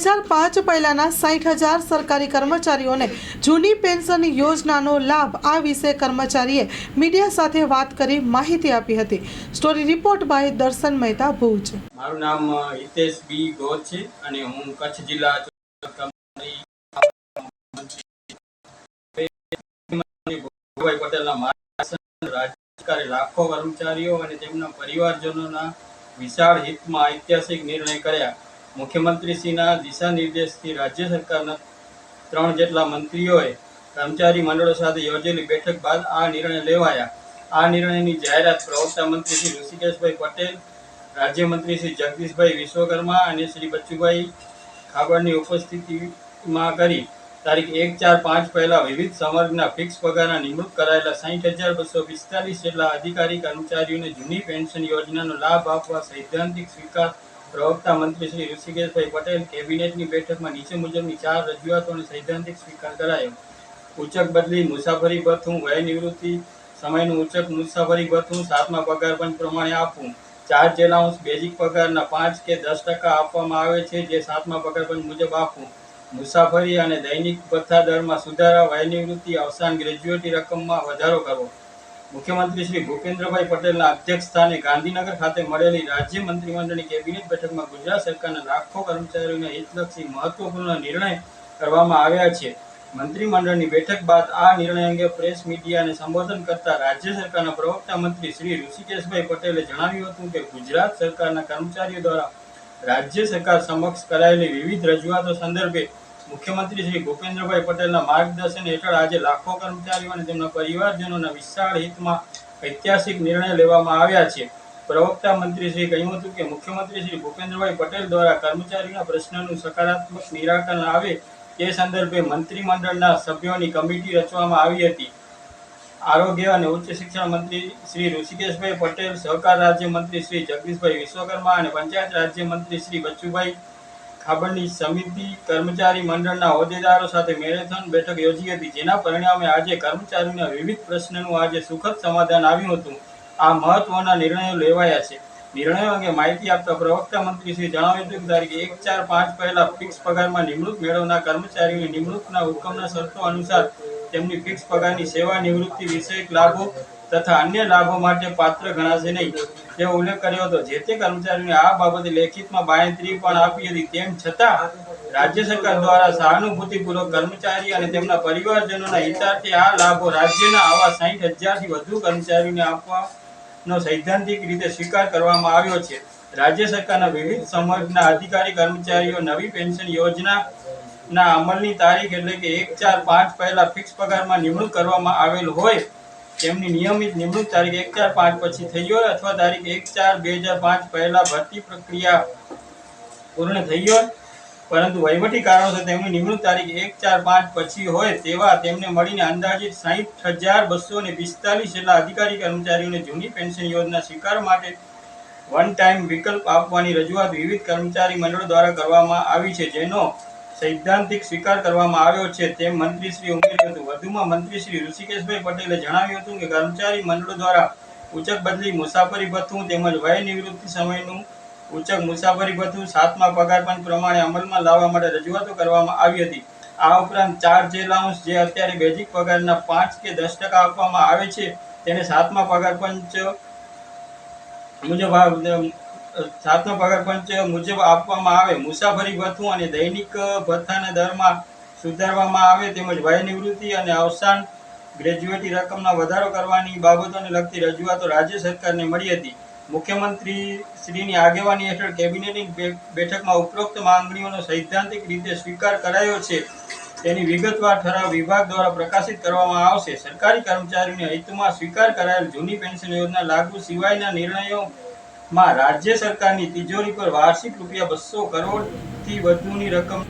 હજાર પાંચ પહેલાના સાઠ હજાર સરકારી કર્મચારીઓને જૂની પેન્શન યોજનાનો લાભ આ વિશે કર્મચારીએ મીડિયા સાથે વાત કરી માહિતી આપી હતી. સ્ટોરી રિપોર્ટ બાય દર્શન મહેતા ભુજ. મારું નામ હિતેશ બી ગોર છે અને હું કચ્છ જિલ્લા લાખો કર્મચારીઓ અને તેમના પરિવારજનોના વિશાળ હિતમાં ઐતિહાસિક નિર્ણય કર્યા. મુખ્યમંત્રીશ્રીના દિશા રાજ્ય સરકારના ત્રણ જેટલા મંત્રીઓએ કર્મચારી મંડળો સાથે યોજેલી બેઠક બાદ આ નિર્ણય લેવાયા. આ નિર્ણયની જાહેરાત પ્રવક્તા મંત્રી શ્રી ઋષિકેશભાઈ પટેલ રાજ્યમંત્રી શ્રી જગદીશભાઈ વિશ્વકર્મા અને શ્રી બચ્ચુભાઈ ખાબડની ઉપસ્થિતિમાં કરી. તારીખ એક ચાર પાંચ પહેલા વિવિધ સંવર્ગના ફિક્સ પગારના નિમણૂક કરાયેલા સાહીઠ હજાર બસો પિસ્તાલીસ જેટલા અધિકારી કર્મચારીઓને જૂની પેન્શન યોજનાનો લાભ આપવા સૈદ્ધાંતિક સ્વીકાર પ્રવક્તા મંત્રી શ્રી ઋષિકેશભાઈ પટેલ કેબિનેટની બેઠકમાં નીચે મુજબની ચાર રજૂઆતોને સૈદ્ધાંતિક સ્વીકાર કરાયો. ઉચક બદલી મુસાફરી ભથ્થું વય નિવૃત્તિ, સમયનું ઉચક મુસાફરી ભથ્થું સાતમા પગાર પંચ પ્રમાણે આપવું ચાર્જ એલાઉન્સ બેઝિક પગારના પાંચ કે દસ ટકા આપવામાં આવે છે જે સાતમા પગાર પંચ મુજબ આપવું મુસાફરી અને દૈનિક ભથ્થા દરમાં સુધારા, વય નિવૃત્તિ, અવસાન, ગ્રેજ્યુએટી રકમમાં વધારો કરવો. મુખ્યમંત્રી શ્રી ભૂપેન્દ્રભાઈ પટેલના અધ્યક્ષસ્થાને ગાંધીનગર ખાતે મળેલી રાજ્ય મંત્રીમંડળની કેબિનેટ બેઠકમાં ગુજરાત સરકારના લાખો કર્મચારીઓના હિતલક્ષી મહત્વપૂર્ણ નિર્ણય કરવામાં આવ્યા છે. મંત્રીમંડળની બેઠક બાદ આ નિર્ણય અંગે પ્રેસ મીડિયાને સંબોધન કરતા રાજ્ય સરકારના પ્રવક્તા મંત્રી શ્રી ઋષિકેશભાઈ પટેલે જણાવ્યું હતું કે ગુજરાત સરકારના કર્મચારીઓ દ્વારા રાજ્ય સરકાર સમક્ષ કરાયેલી વિવિધ રજૂઆતો સંદર્ભે મુખ્યમંત્રી શ્રી ભૂપેન્દ્રભાઈ પટેલના માર્ગદર્શન હેઠળ આજે લાખો કર્મચારીઓ અને તેમના પરિવારજનોના વિશાળ હિતમાં ઐતિહાસિક નિર્ણય લેવામાં આવ્યા છે. પ્રવક્તા મંત્રી શ્રી કહ્યું હતું કે મુખ્યમંત્રી શ્રી ભૂપેન્દ્રભાઈ પટેલ દ્વારા કર્મચારીના પ્રશ્નનું સકારાત્મક નિરાકરણ આવે તે સંદર્ભે મંત્રીમંડળના સભ્યોની કમિટી રચવામાં આવી હતી. આરોગ્ય અને ઉચ્ચ શિક્ષણ મંત્રી શ્રી ઋષિકેશભાઈ પટેલ, સહકાર રાજ્ય મંત્રી શ્રી જગદીશભાઈ વિશ્વકર્મા અને પંચાયત રાજ્ય મંત્રી શ્રી બચ્ચુભાઈ ખાબડની સમિતિ કર્મચારી મંડળના હોદ્દેદારો સાથે મેરેથોન બેઠક યોજી હતી. જેના પરિણામે આજે કર્મચારીઓના વિવિધ પ્રશ્નનું આજે સુખદ સમાધાન આવ્યું હતું. આ મહત્વના નિર્ણયો લેવાયા છે. નિર્ણયો અંગે માહિતી આપતા પ્રવક્તા મંત્રી શ્રી જણાવ્યું હતું કે તારીખ એક ચાર પાંચ પહેલા ફિક્સ પગારમાં નિમણૂક મેળવનાર કર્મચારીઓની નિમણૂકના હુકમના શરતો અનુસાર તેમની ફિક્સ પગારની સેવા નિવૃત્તિ વિષયક લાભો તથા અન્ય લાભો માટે પાત્ર ગણાશે નહીં. તેવો ઉલ્લેખ કર્યો હતો. જે તે કર્મચારીઓને આ બાબતે લેખિતમાં બાંયધરી પણ આપી હતી. તેમ છતાં, રાજ્ય સરકાર દ્વારા સહાનુભૂતિપૂર્વક કર્મચારી અને તેમના પરિવારજનોના હિતાર્થે આ લાભો રાજ્યના આવા સાહીઠ હજારથી વધુ કર્મચારીઓને આપવાનો સૈદ્ધાંતિક રીતે સ્વીકાર કરવામાં આવ્યો છે. રાજ્ય સરકારના વિવિધ સમર્થના અધિકારી કર્મચારીઓ નવી પેન્શન યોજના ના અમલની તારીખ એટલે કે એક ચાર પાંચ પહેલા ફિક્સ પગારમાં નિમણૂક કરવામાં આવેલ હોય તેમની નિયમિત નિમણૂક તારીખ એક ચાર પાંચ પછી થઈ હોય અથવા તારીખ એક ચાર બે હજાર પાંચ પહેલા ભરતી પ્રક્રિયા પૂર્ણ થઈ હોય. પરંતુ વહીવટી કારણોસર તેમની નિમણૂક તારીખ એક ચાર પાંચ પછી હોય તેવા તેમને મળીને અંદાજિત સાહીઠ હજાર બસો ને પિસ્તાલીસ જેટલા અધિકારી કર્મચારીઓને જૂની પેન્શન યોજના સ્વીકાર માટે વન ટાઈમ વિકલ્પ આપવાની રજૂઆત વિવિધ કર્મચારી મંડળો દ્વારા કરવામાં આવી છે, જેનો સૈદ્ધાંતિક સ્વીકાર કરવામાં આવ્યો છે તેમ મંત્રીશ્રી ઉમેર્યું હતું. વધુમાં મંત્રી શ્રી ઋષિકેશભાઈ પટેલે જણાવ્યું હતું કે કર્મચારી મંડળો દ્વારા ઉચક બદલી મુસાફરી ભથ્થું તેમજ વય નિવૃત્તિ સમયનું ઉચક મુસાફરી ભથ્થું સાતમા પગાર પંચ પ્રમાણે અમલમાં લાવવા માટે રજૂઆતો કરવામાં આવી હતી. આ ઉપરાંત ચાર્જ એલાઉન્સ જે અત્યારે બેઝિક પગારના પાંચ કે દસ ટકા આપવામાં આવે છે, તેને સાતમા પગાર પંચ મુજબ સાતમા પગાર પંચ મુજબ આપવામાં આવે. મુસાફરી ભથ્થું અને દૈનિક ભથ્થાના દરમાં સુધારવામાં આવે તેમજ વય અને અવસાન ગ્રેજ્યુએટી રકમના વધારો કરવાની બાબતોને લગતી રજૂઆતો રાજ્ય સરકારને મળી હતી. મુખ્યમંત્રી શ્રીની આગેવાની હેઠળ કેબિનેટની બેઠકમાં ઉપરોક્ત માંગણીઓનો સૈદ્ધાંતિક રીતે સ્વીકાર કરાયો છે. તેની વિગતવાર ઠરાવ વિભાગ દ્વારા પ્રકાશિત કરવામાં આવશે. સરકારી કર્મચારીઓને હિતમાં સ્વીકાર કરાયેલ જૂની પેન્શન યોજના લાગુ સિવાયના નિર્ણયોમાં રાજ્ય સરકારની તિજોરી પર વાર્ષિક રૂપિયા બસો કરોડથી વધુની રકમ